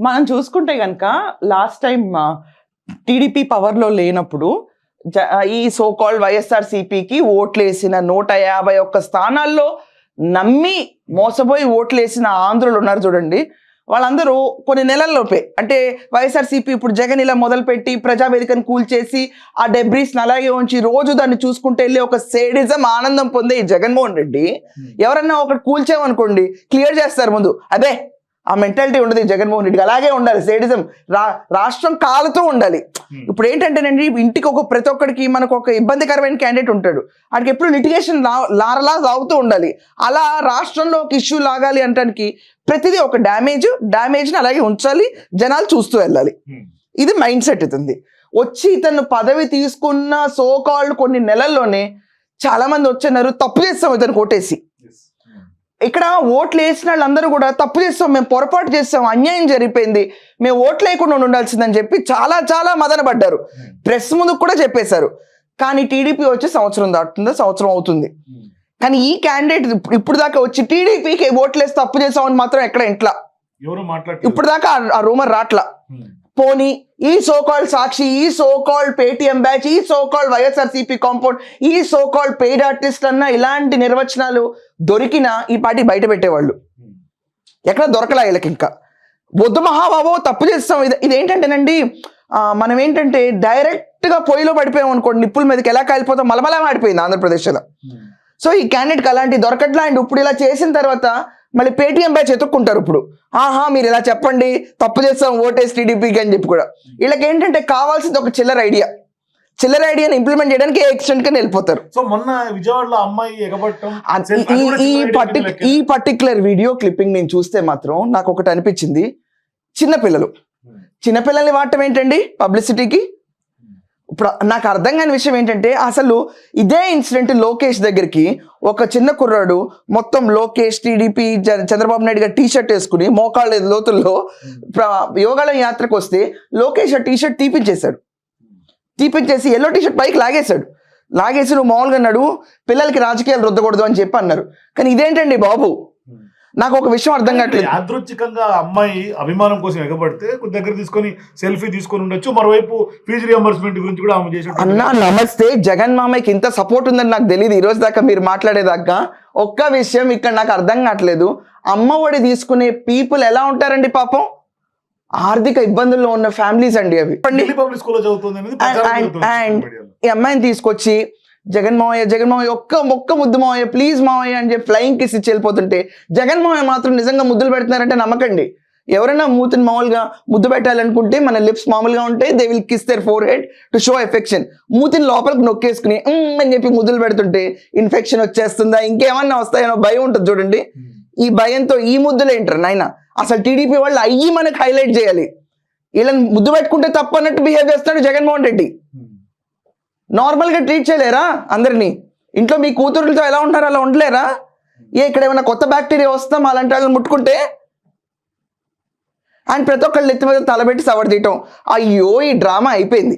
మనం చూసుకుంటే కనుక లాస్ట్ టైం టీడీపీ పవర్లో లేనప్పుడు జ- ఈ సో కాల్డ్ వైఎస్ఆర్ సిపికి ఓట్లేసిన నూట యాభై ఒక్క స్థానాల్లో నమ్మి మోసపోయి ఓట్లేసిన ఆంధ్రులు ఉన్నారు చూడండి. వాళ్ళందరూ కొన్ని నెలల్లోపే అంటే వైఎస్ఆర్సీపీ ఇప్పుడు జగన్ ఇలా మొదలుపెట్టి ప్రజావేదికను కూల్చేసి ఆ డెబ్రీస్ని అలాగే ఉంచి రోజు దాన్ని చూసుకుంటూ వెళ్ళి ఒక సేడిజం ఆనందం పొందే ఈ జగన్మోహన్ రెడ్డి ఎవరన్నా ఒకటి కూల్చామనుకోండి క్లియర్ చేస్తారు ముందు. అదే ఆ మెంటాలిటీ ఉండదు జగన్మోహన్ రెడ్డికి. అలాగే ఉండాలి. సేడిజం రా రాష్ట్రం కాలుతూ ఉండాలి. ఇప్పుడు ఏంటంటేనండి ఇంటికి ఒక ప్రతి ఒక్కడికి మనకు ఒక ఇబ్బందికరమైన క్యాండిడేట్ ఉంటాడు. వాడికి ఎప్పుడు లిటిగేషన్ లారలా సాగుతూ ఉండాలి. అలా రాష్ట్రంలో ఒక ఇష్యూ లాగాలి అంటానికి ప్రతిదీ ఒక డ్యామేజ్ డ్యామేజ్ని అలాగే ఉంచాలి. జనాలు చూస్తూ వెళ్ళాలి. ఇది మైండ్ సెట్ అవుతుంది వచ్చి ఇతను పదవి తీసుకున్న సో కాల్డ్ కొన్ని నెలల్లోనే చాలా మంది వచ్చినారు తప్పు చేస్తాం ఇతను కొట్టేసి ఇక్కడ ఓట్లు వేసిన వాళ్ళందరూ కూడా తప్పు చేస్తాం మేము పొరపాటు చేస్తాం అన్యాయం జరిగిపోయింది మేము ఓట్లు లేకుండా ఉండాల్సిందని చెప్పి చాలా చాలా మదన పడ్డారు. ప్రెస్ ముందు కూడా చెప్పేశారు. కానీ టీడీపీ వచ్చి సంవత్సరం దాటుతుందో సంవత్సరం అవుతుంది. కానీ ఈ క్యాండిడేట్ ఇప్పుడు దాకా వచ్చి టీడీపీకి ఓట్లు వేసి తప్పు చేసామని మాత్రం ఎక్కడ ఇంట్లో. ఇప్పుడు దాకా ఆ- రూమర్ రాట్లా. పోనీ ఈ సోకాల్డ్ సాక్షి ఈ సోకాల్డ్ పేటిఎం బ్యాచ్ ఈ సోకాల్డ్ వైఎస్ఆర్సీపీ కాంపౌండ్ ఈ సోకాల్డ్ పెయిడ్ ఆర్టిస్ట్ అన్న ఇలాంటి నిర్వచనాలు దొరికిన ఈ పార్టీ బయట పెట్టేవాళ్ళు. ఎక్కడ దొరకలా వీళ్ళకి ఇంకా. వద్దు మహాబాబు తప్పు చేస్తాం. ఇది ఇదేంటంటేనండి ఆ, మనం ఏంటంటే డైరెక్ట్గా పొయ్యిలో పడిపోయాం అనుకోండి నిప్పుల మీదకి ఎలా కాలిపోతాం? మలమలా ఆడిపోయింది ఆంధ్రప్రదేశ్లో సో ఈ క్యాండిడేట్కి అలాంటి దొరకట్లా అండ్. ఇప్పుడు ఇలా చేసిన తర్వాత మళ్ళీ పేటీఎం బ్యాచ్ ఎతుక్కుంటారు ఇప్పుడు. ఆహా మీరు ఇలా చెప్పండి తప్పు చేస్తాం ఓటేసి టీడీపీకి అని చెప్పి కూడా. వీళ్ళకి ఏంటంటే కావాల్సింది ఒక చిల్లర ఐడియా. చిల్లర ఐడియాని ఇంప్లిమెంట్ చేయడానికి ఎక్స్టెంట్గా వెళ్ళిపోతారు. సో మొన్న విజయవాడలో అమ్మాయి అది ఈ కూడా ఈ. పర్టికులర్ వీడియో క్లిప్పింగ్ నేను చూస్తే మాత్రం నాకు ఒకటి అనిపించింది చిన్నపిల్లలు చిన్నపిల్లల్ని వాడటం ఏంటండి? పబ్లిసిటీకి ఇప్పుడు నాకు అర్థం కాని విషయం ఏంటంటే అసలు ఇదే ఇన్సిడెంట్ లోకేష్ దగ్గరికి ఒక చిన్న కుర్రాడు మొత్తం లోకేష్ టీడీపీ చంద్రబాబు నాయుడు గారు టీ షర్ట్ వేసుకుని మోకాళ్ళ లోతుల్లో ప్ర- యోగాల యాత్రకు వస్తే లోకేష్ ఆ టీ షర్ట్ తీపించేశాడు తీపించేసి ఎల్లో టీ షర్ట్ పైకి లాగేశాడు. లాగేసి నువ్వు మామూలుగా అన్నాడు పిల్లలకి రాజకీయాలు రుద్దకూడదు అని చెప్పి అన్నారు. కానీ ఇదేంటండి బాబు? నాకు ఒక విషయం అర్థం కావట్లేదు. యాదృచ్ఛికంగా అమ్మాయి అభిమానం కోసం ఎగబడితే దగ్గర తీసుకొని సెల్ఫీ తీసుకొని ఉండొచ్చు. మరోవైపు ఫీజు రియంబర్స్మెంట్ గురించి కూడా ఆమె చేసిన అన్నా నమస్తే జగన్ మామయ్యకి ఇంత సపోర్ట్ ఉందని నాకు తెలియదు ఈ రోజు దాకా మీరు మాట్లాడేదాకా ఒక్క విషయం ఇక్కడ నాకు అర్థం కావట్లేదు. అమ్మ ఒడి తీసుకునే పీపుల్ ఎలా ఉంటారండి పాపం? ఆర్థిక ఇబ్బందుల్లో ఉన్న ఫ్యామిలీస్ అండి అవి. mediaలో. ఈ అమ్మాయిని తీసుకొచ్చి జగన్ మావయ్య జగన్ మావయ్య ఒక్క ఒక్క ముద్దు మావయ్య ప్లీజ్ మావయ్య అని చెప్పి ఫ్లయింగ్ కిస్ ఇచ్చి వెళ్ళిపోతుంటే జగన్ మావయ్య మాత్రం నిజంగా ముద్దులు పెడుతున్నారంటే నమ్మకండి. ఎవరైనా మూతిని మామూలుగా ముద్దు పెట్టాలనుకుంటే మన లిప్స్ మామూలుగా ఉంటే they will kiss their forehead to show affection మూతిని లోపలికి నొక్కేసుకుని అని చెప్పి ముద్దులు పెడుతుంటే ఇన్ఫెక్షన్ వచ్చేస్తుందా? ఇంకేమన్నా వస్తాయనో భయం ఉంటుంది చూడండి. ఈ భయంతో ఈ ముద్దులు ఏంటారు నాయన. అసలు టీడీపీ వాళ్ళు అయ్యి మనకు హైలైట్ చేయాలి. వీళ్ళని ముద్దు పెట్టుకుంటే తప్పు అన్నట్టు బిహేవ్ చేస్తున్నాడు జగన్మోహన్ రెడ్డి. నార్మల్గా ట్రీట్ చేయలేరా అందరినీ? ఇంట్లో మీ కూతురులతో ఎలా ఉంటారో అలా ఉండలేరా? ఏ ఇక్కడ ఏమైనా కొత్త బ్యాక్టీరియా వస్తాం అలాంటి వాళ్ళని ముట్టుకుంటే? అండ్ ప్రతి ఒక్కళ్ళు ఎత్తి మీద తలబెట్టి సవడ తీయటం. అయ్యో ఈ డ్రామా అయిపోయింది.